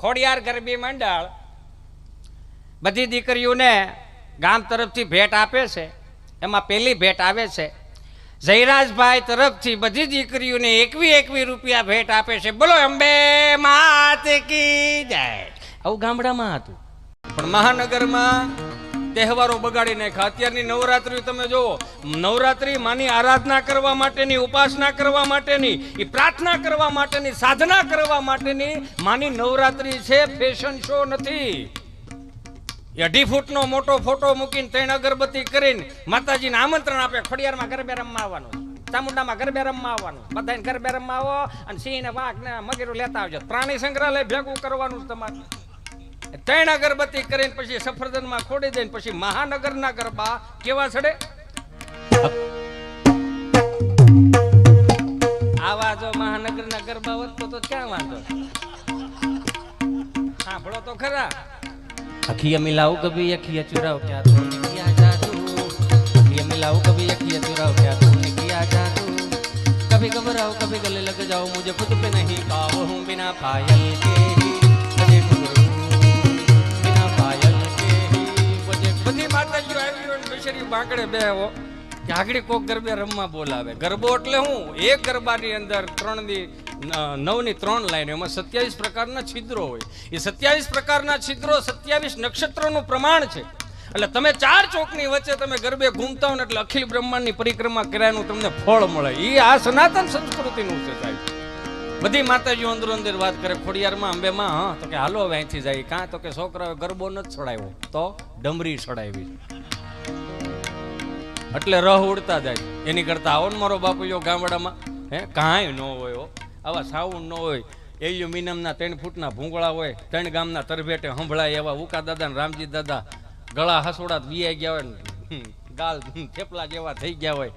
ખોડિયાર ગરબી મંડળ બધી દીકરીઓને ગામ તરફથી ભેટ આપે છે. એમાં પહેલી ભેટ આવે છે. જયરાજભાઈ તરફથી બધી દીકરીઓને એકવી એકવી રૂપિયા ભેટ આપે છે. બોલો અંબે માત કી જાય. આવું ગામડામાં હતું. પણ મહાનગરમાં તહેવારો બગાડી નાખ્યા. અત્યારની નવરાત્રી તમે જુઓ, નવરાત્રી માની આરાધના કરવા માટેની, ઉપાસના કરવા માટેની એ પ્રાર્થના કરવા માટેની, સાધના કરવા માટેની માની નવરાત્રી છે ફેશન શો નથી. અઢી ફૂટનો મોટો ફોટો મૂકીને ત્રણ અગરબત્તી કરીને માતાજીને આમંત્રણ આપે, ખોડિયારમાં ગરબે રમવા આવવાનું. ચામુંડામાં ગરબે રમવા આવવાનું. બધાને ગરબે રમવા આવો અને સિંહ ને વાઘ ને મગેરું લેતા આવજો. પ્રાણી સંગ્રહાલય ભેગું કરવાનું તમારે. ત્રણ અગરબત્તી કરીને પછી સફરજનમાં ખોડી દઈને પછી મહાનગરના ગરબા કેવા છડે આવા જો મહાનગર ના ગરબા વધતો તો ક્યાં વાંધો? સાંભળો તો ખરા. અખિયા મિલાવ કભી અખિયા ચુરાવ ક્યાં તું નિકિયા જાદુ અખિયા મિલાવ કભી અખિયા ચુરાવ ક્યાં તું નિકિયા જાદુ કભી ઘબરાઓ કભી ગલે લગ જાઓ મુજે ખુદ પે નહીં પાવ હું, બિના પાયલ કે ને બેસરી બાંકડે બે હો, કે આગળ કોક ગરબે રમવા બોલાવે. ગરબો એટલે હું, એક ગરબાની અંદર ત્રણ દી નવની ત્રણ લાઈન, એમાં સત્યાવીસ પ્રકારના છિદ્રો હોય. એ સત્યાવીસ પ્રકારના છિદ્રો સત્યાવીસ નક્ષત્રોનું પ્રમાણ છે. એટલે તમે ચાર ચોકની વચ્ચે તમે ગરબે ઘૂમતા હો ને એટલે અખિલ બ્રહ્માંડની પરિક્રમા કર્યાનું તમને ફળ મળે. એ આ સનાતન સંસ્કૃતિનું છે સાહેબ. બધી માતાજીઓ અંદર અંદર વાત કરે, ખોડિયારમાં અંબેમાં હા, તો કે હાલો હવે અહીંથી જાય. કાં તો કે છોકરાઓ ગરબો નથી છોડાવ્યો તો ડમરી છોડાવી. એટલે રહ ઉડતા જાય. એની કરતા આવો ને મારો બાપુ જો ગામડામાં. હે, કાંઈ ન હોય. આવા સાઉન્ડ ન હોય. એલ્યુમિનિયમના ત્રણ ફૂટના ભૂંગળા હોય, ત્રણ ગામના તરભેટે સંભળાય એવા ઉકા દાદા ને રામજી દાદા ગળા હસોડા વિયાઈ ગયા હોય ગાલ થેપલા જેવા થઈ ગયા હોય.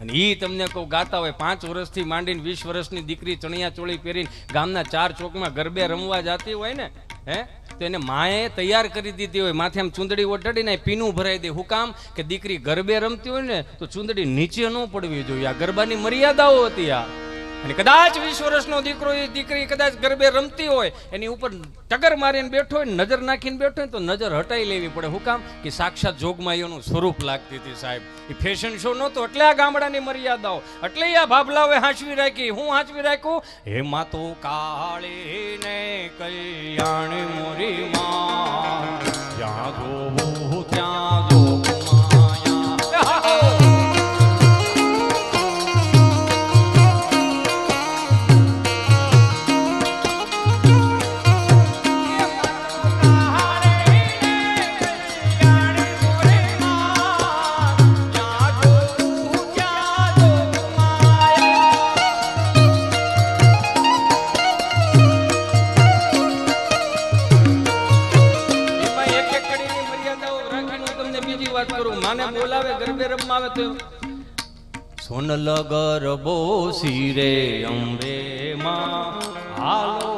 અને એ તમને કહું ગાતા હોય, પાંચ વર્ષથી માંડીને વીસ વર્ષની દીકરી ચણિયા ચોળી પહેરીને ગામના ચાર ચોકમાં ગરબે રમવા જાતી હોય ને, હે? તો એને માએ તૈયાર કરી દીધી હોય. માથે આમ ચૂંદડી ઓઢાડીને પીનું ભરાઈ દે. હું કામ કે દીકરી ગરબે રમતી હોય ને, તો ચૂંદડી નીચે ન પડવી જોઈએ. આ ગરબાની મર્યાદાઓ હતી આ. અને કદાચ વીસ વર્ષનો દીકરો એ દીકરી કદાચ ગરબે રમતી હોય, એની ઉપર ટગર મારીને બેઠો હોય નજર નાખીને બેઠો હોય તો નજર હટાઈ લેવી પડે. હું કામ? કે સાક્ષાત જોગમાઈઓનું સ્વરૂપ લાગતી હતી સાહેબ. એ ફેશન શો નહોતો, એટલે આ ગામડાની મર્યાદાઓ. એટલે આ ભાભલાઓએ હાંચવી રાખી. હું હાંચવી રાખું હે માતો કાળી ને કલ્યાણ મોરી માં વાત કરું. માને બોલાવે ગરબે રમવા આવે તો. સોનલ ગરબો સિરે અંબે માં. હાલો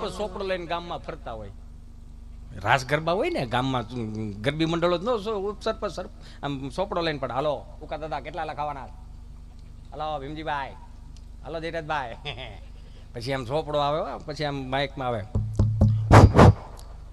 ઉપસર્પ સોપડો લઈને ગામમાં ફરતા હોય. રાસ ગરબા હોય ને, ગામમાં ગરબી મંડળો જ ન ઉપસર્પ સર્પ આમ સોપડો લઈને પણ હાલો, ઉકા દાદા, કેટલા લખાવાના હાલો, ભીમજીભાઈ. હાલો, ધીરજભાઈ. પછી આમ સોપડો આવે પછી આમ માઇકમાં આવે.